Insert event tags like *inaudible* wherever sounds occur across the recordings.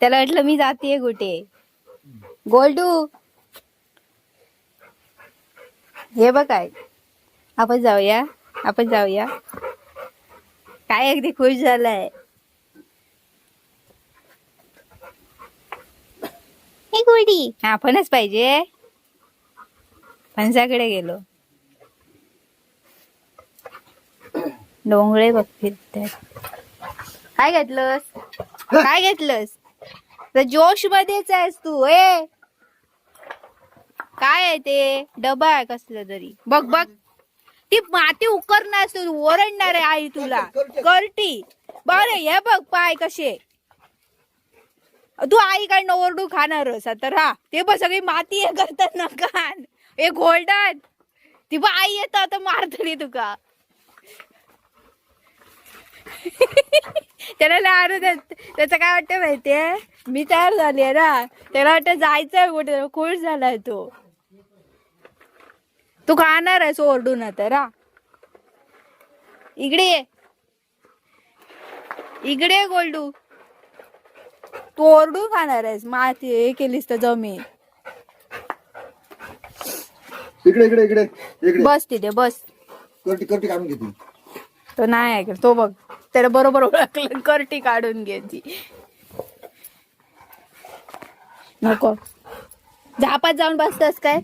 त्याला वाटलं मी जातीये कुठे गोल्डू हे बघ काय. आपण जाऊया आपण जाऊया. काय अगदी खुश झालाय. हे गोडी आपणच पाहिजे. फणसाकडे गेलो. डोंगळे बघ फिरतात. काय घेतलंस? काय घेतलंस? तर जोश मध्येच आहेस तू ए. काय आहे ते? डबा आहे कसलं तरी. बघ बघ. ती माती उकरणार तू ओरडणार आहे आई तुला. करटी बर हे बघ पाय कसे. तू आईकडनं ओरडू खाणारस? तर हा ते बघ सगळी माती हे करतात ना कान हे गोल्डन ती बघ आई येत आता मारतली तुका. *laughs* त्याला लहान त्याचं काय वाटतं माहितीये? मी तयार झाली ना. त्याला वाटतं जायचंय कुठे. खुश झालाय तो. तू खाणार आहेस ओरडून तर हा इकडे ये. इकडे गोल्डू. तू ओरडून खाणार आहेस. माती हे केलीस तर जमीन. इकडे इकडे इकडे इकडे. बस तिथे बस. करटी करटी काढून घेते. तो नाही ऐकल तो बघ. त्याला बरोबर ओळखलं. करटी काढून घ्यायची नको. झापात जाऊन बसतस काय?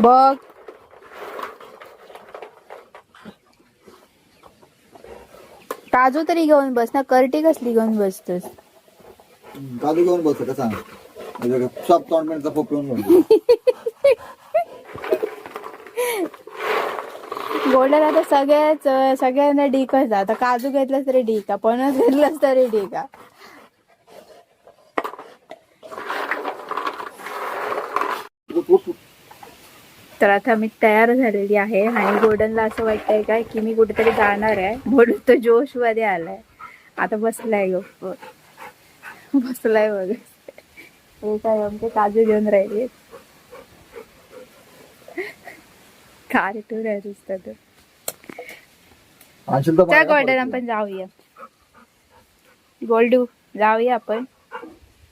बघ. काजू तरी घेऊन बस ना. करटी कसली घेऊन बसतस? काजू घेऊन बस का सांग. म्हणजे सब *laughs* गोल्डन आता सगळ्याच सगळ्यांना डीकच आता काजू घेतलास तरी डीका पणस घेतलास तरी डीका तर आता मी तयार झालेली आहे आणि गोल्डनला असं वाटतंय काय की मी कुठेतरी जाणार आहे म्हणून तो जोशमध्ये आलाय. आता बसलाय गप्प बसलाय वगैरे हे काय आमचे काजू घेऊन राहिले. कार्टून आहे नुसतं तर आणशील तर त्या परत. आपण जाऊया गोल्डू जाऊया आपण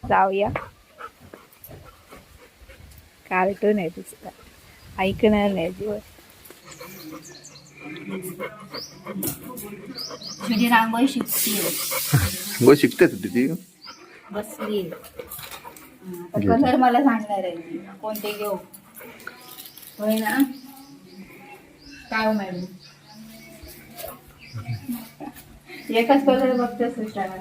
जाऊया कार्टून आहे नुसतं ऐकणार नाही दिवस तुझी रांगोळी शिकते गो शिकते तू ती बसली कलर मला सांगणार आहे. कोणते घेऊ होय ना काय मॅडम एकच कलर बघतेस विचारा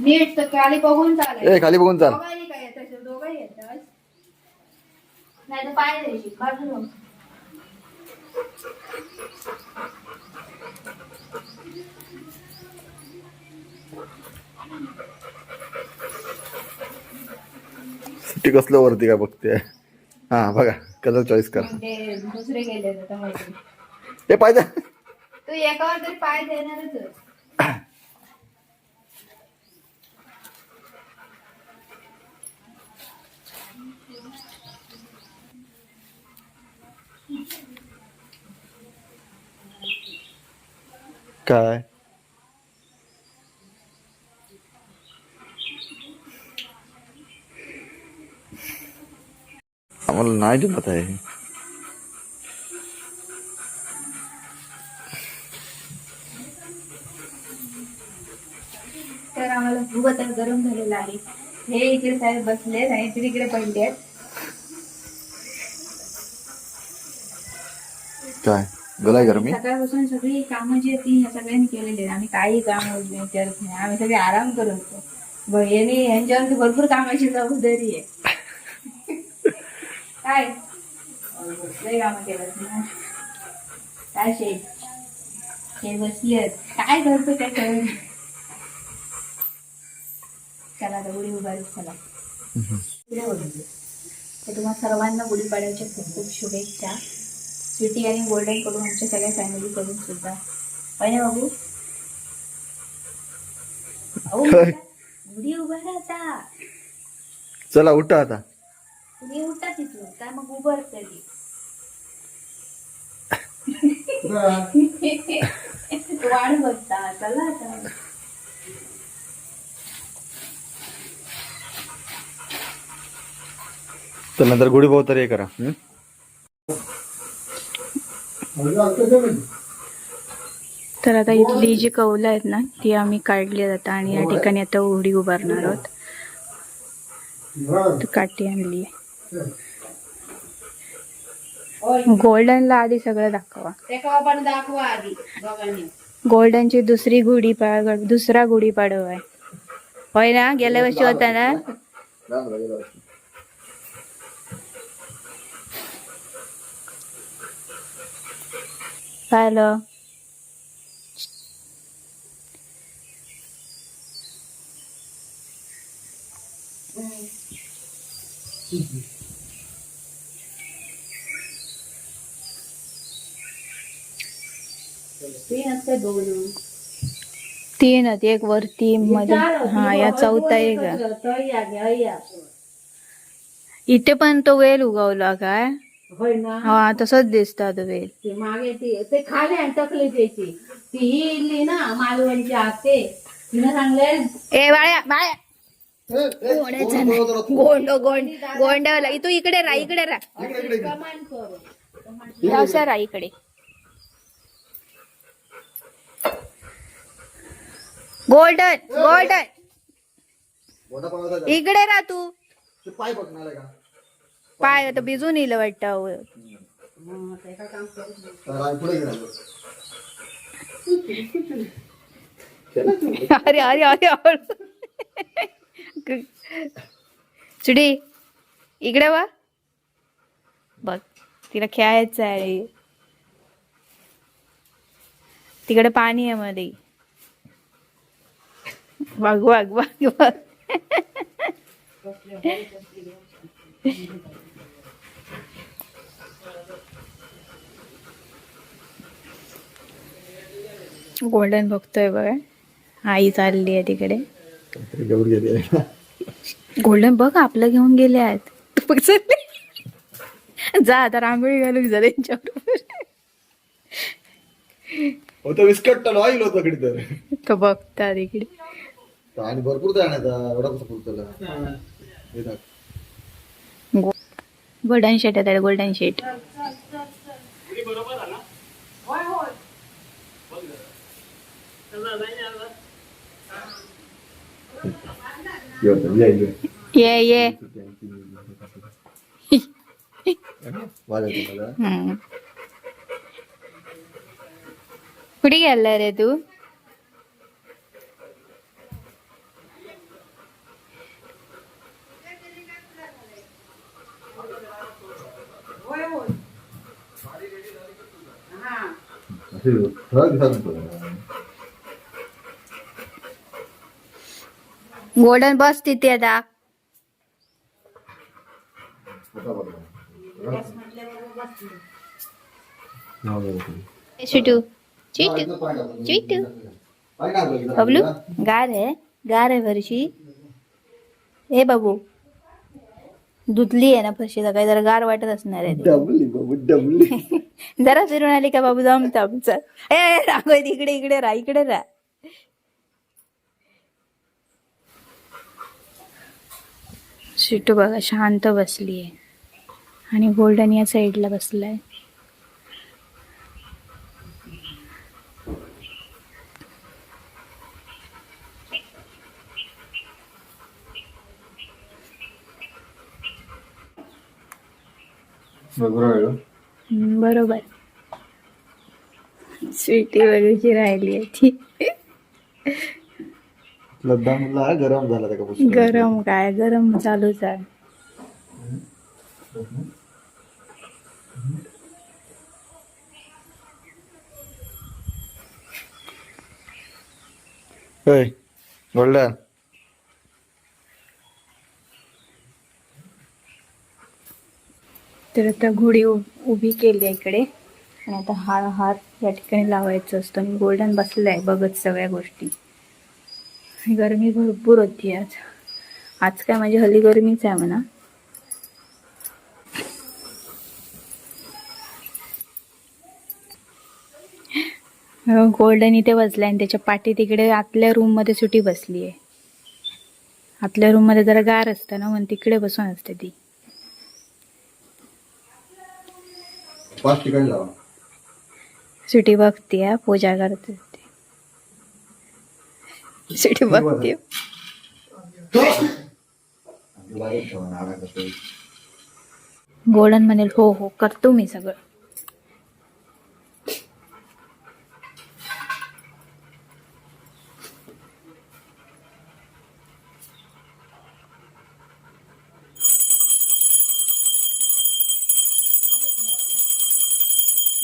नीट तर खाली बघून चालेल. ए खाली बघून चाल. दोघांनी काय येतं दोघंही येतं नाही तर पाय द्यायची बाजूला ती कसलं वरती काय बघते? हा बघा कलर चॉईस कर. ते दुसरे गेले हे पाहिजे तू. एकावर तरी पाय देणारच काय? आम्हाला नाही जमत आहे. तर आम्हाला खूप आता गरम झालेलं आहे. हे इकडे साहेब बसले आणि ते तिकडे पडले आहेत. काय? गलाय गरमी सकाळपासून सगळी कामं जी आहेत ती ह्या सगळ्यांनी केलेली आहेत. आम्ही काही काम करत नाही. आम्ही सगळे आराम करत होतो. यांनी यांच्यावरती भरपूर कामाची जबाबदारी आहे. काय? लय कामं केलं ना. काय शेत हे बसली काय करतो काय नाही. चला आता गुढी उभारू चला. पुढे वळूया. तर तुम्हा सर्वांना गुढीपाडव्याच्या खूप खूप शुभेच्छा. स्वीटी आणि गोल्डनकडून आमच्या सगळ्या फॅमिली कडून सुद्धा. पाहिजे बाबू. गुढी उभा राहता चला उठा आता. गुढी उठा तिथून काय मग उभारते ती. वाढ बघता. चला आता. तर नंतर गुढी भाऊ तर हे करा. हं? तर आता इथली जी कौलं आहेत ना ती आम्ही काढली जातात आणि या ठिकाणी आता उडी उभारणार आहोत. तर काठी आणली गोल्डनला आधी सगळं दाखवा. पण दाखवा आधी गोल्डनची दुसरी गुढी पाडवा दुसरा गुढी पाडवा आहे. होय ना गेल्या वर्षी होता ना? काय आलं? ते नसते दोन तीन आहेत एक वरती मध्ये हा या चौथा एक. इथे पण तो वेल उगवला काय? होय ना? हा तसंच दिसता तो वेल. ते मागे ती ते खाली आणि टकली त्याची ती ही इल्ली ना मालवणची आते. तिने सांगले ए बाळ्या बाळ्या. गोंड गोंड गोंड्यावाला तू. इकडे राहा इकडे राहा. कमान करू असा राहा इकडे गोल्डन गोल्डन. इकडे राहा तू. पाय बघणार का? पाय आता भिजून येईल वाटतं अरे अरे अरे चुडी इकडे वा. बघ तिला खेळायचं आहे. तिकडे पाणी आहे मध्ये. बघ बघ बघ गोल्डन बघतोय बघा. आई चालली आहे तिकडे. घेऊन गेले गोल्डन बघ आपलं घेऊन गेले आहेत. तू बघ चालली. जा आता रांगोळी घालून जा त्यांच्याबरोबर. होतं विस्कट होतं तर तो बघतात इकडे आणि भरपूर ते आणायचा एवढा कसं पुरतला हे टाक. गोल्डन शेट आहे गोल्डन शेट ये होतं, ये, ये. ये ये वाजायचं मला. हम्म. कुठे गेला रे तू ठळक दिसत होतं. गोल्डन बस तिथे आता. चिटू चिटू. चिटू. बबलू गार आहे गार आहे फरशी ए बाबू धुतली आहे ना फरशी सकाळी जरा गार वाटत असणार आहे ती. डबली बाबू डबली जरा फिरून आली का बाबू? जमत आमचं ए राग इकडे इकडे राहा इकडे राहा. शिटू बघा शांत बसली आहे आणि गोल्डन या साईडला बसलाय. बरोबर हम्म, बरोबर. स्वीटी वगैरेची राहिली आहे ती. लद्दाखला गरम झाला त्या पुस्तक गरम काय गरम चालूच आहे होय गोल्डन. तर आता घोडी उ- उभी केली आहे इकडे. आणि आता हा हार या ठिकाणी लावायचा असतो. आणि गोल्डन बसलाय बघत सगळ्या गोष्टी. गरमी भरपूर होती आज. आज काय माझी हल्ली गरमीच आहे म्हणा. गोल्डन इथे बसलाय आणि त्याच्या पाठी तिकडे आतल्या रूममध्ये सुटी बसली आहे आतल्या रूममध्ये जरा गार असतं ना म्हणून तिकडे बसून असते ती. पाच ठिकाणी लावा. सुटी बघते पूजा करते. ती. सुटी बघते लागेल ठेवा नाडा कसं गोल्डन म्हणेल हो हो करतो मी सगळं.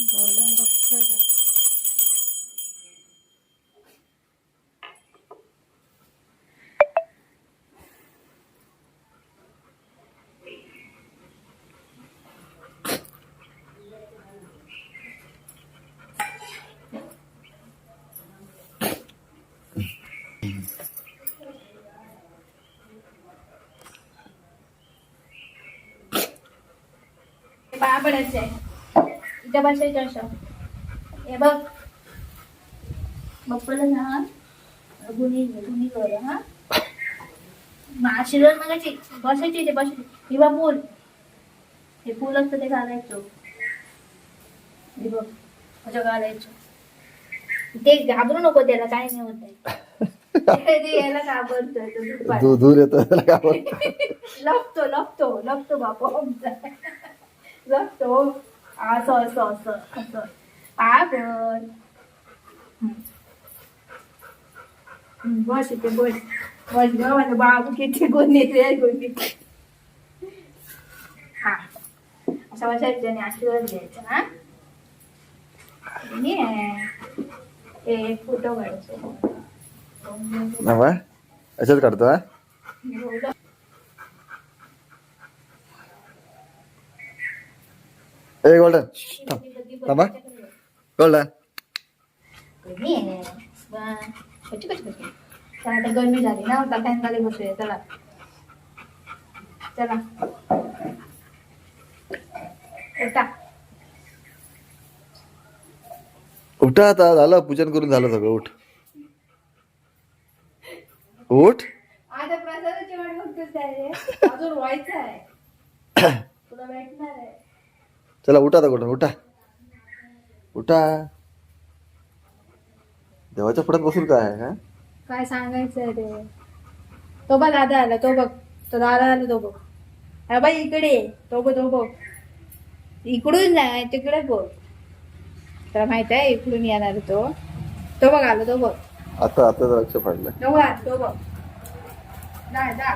गोल्डन बघतोय का? पाया इथं बसायचं असं हे बघ. बप्पाला ना गुन्हे गुन्हे कर हा. आशीर्वाद मागायची बसायची ते बसायची हे बघ पूल. हे पूल असतं ते घालायचं. हे बघ असं घालायचं. ते घाबरू नको त्याला काय नाही होत आहे. ते *laughs* याला घाबरतोय. दूर येतो. *laughs* लपतो लपतो लपतो बापू लपतो. असं असं असं असं. आपण बस इथे बस. बस ग माझं बाबू किती गुण येते गुन्हे हा. असं बसायचं आणि आशीर्वाद द्यायचा हा. एक फोटो काढायचो. अशाच काढतो हा? ए गोल्डन थांबा गोल्डन कशी चला आता गरमी झाली ना आता फॅन खाली बसूया चला चला उठा उठा आता झालं पूजन करून झालं सगळं उठ उठ आता प्रसादाची वाट रे अजून व्हायचं आहे तुला भेटणार आहे चला उठा आता गोल्डन उठा. उठा. देवाच्या पुढ्यात बसून काय हा? काय सांगायचंय रे तो बघ दादा आला तो बघ. तो दादा आला तो बघ. अरे बाई इकडे ये. तो बघ तो बघ. इकडून नाही तिकडे बघ. तुला माहीत आहे इकडून येणार तो. तो बघ आला तो बघ. आता आता लक्ष पडलं. तो बघ तो बघ. जा जा.